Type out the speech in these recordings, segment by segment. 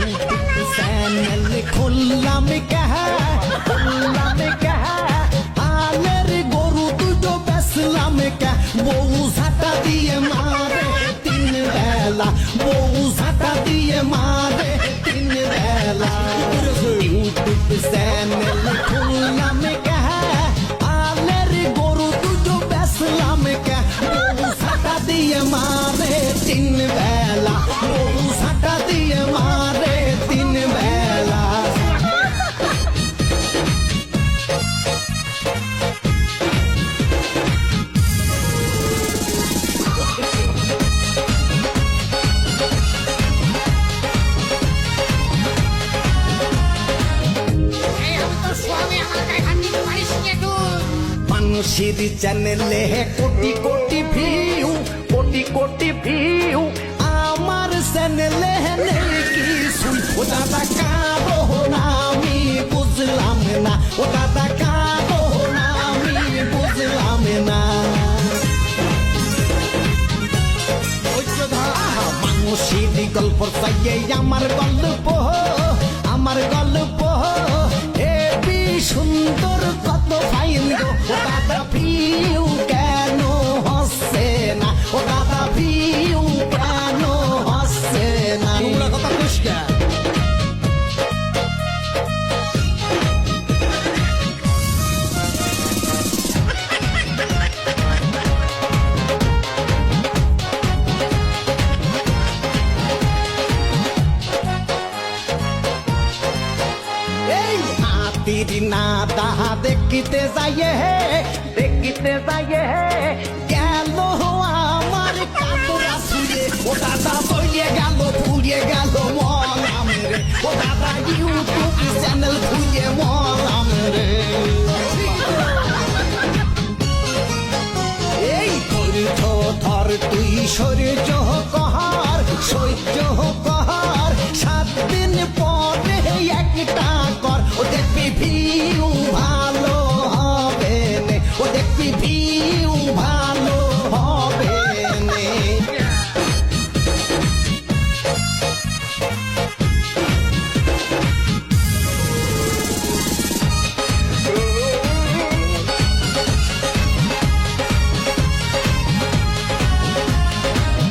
सैनल खुल्ला में कह, खुल्ला में कह, आलेर गोरु तुझो बेसला में कह, वो उसाता दिए मारे, तीन बेला, वो उसाता दिए मारे, तीन बेला। सैनल खुल्ला में মানুষের চ্যানেলে কোটি কোটি ভিউ কোটি কোটি ভিউ আমার চ্যানেলে নেই কিছু ও দাদা কারও আমি বুঝলাম না। ও দাদা কারও আমি বুঝলাম না। মানুষের গল্প চাইয়ে আমার গল্প আমার গল্প হাতির না দাহা দেখিতে যাইয়ে হে, দেখিতে যাইয়ে হে, গেল আমার কাপড়া ছুঁয়ে ও দাদা বইয়ে গেল, ফুরিয়ে গেল মলাম রে ও দাদা ইউটিউব চ্যানেল খুঁজে মলাম রে এই ধৈর্য ধর তুই সূর্য কহার ও দেখবি ভিউ ভালো হবে নে।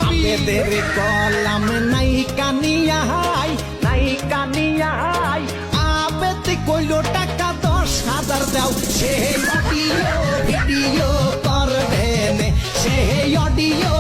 আমাদের কলাম নাই সাদার দাও সে অডিও ভিডিও করবে সে অডিও